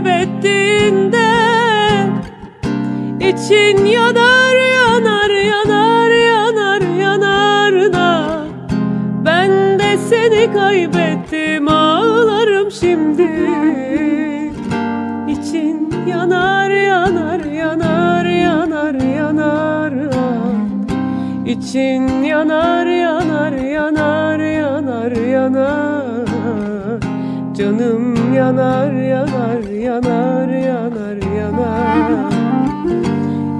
kaybettiğinde için yanar yanar yanar yanar yanar da. Ben de seni kaybettim ağlarım şimdi. İçin yanar yanar yanar yanar yanar ah. İçin yanar yanar yanar yanar yanar. Canım yanar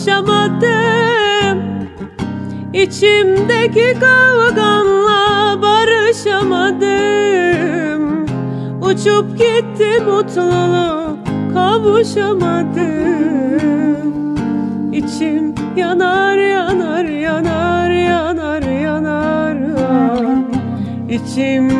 alışamadım İçimdeki kavganla barışamadım. Uçup gitti mutluluk kavuşamadım. İçim yanar yanar yanar yanar yanar. İçim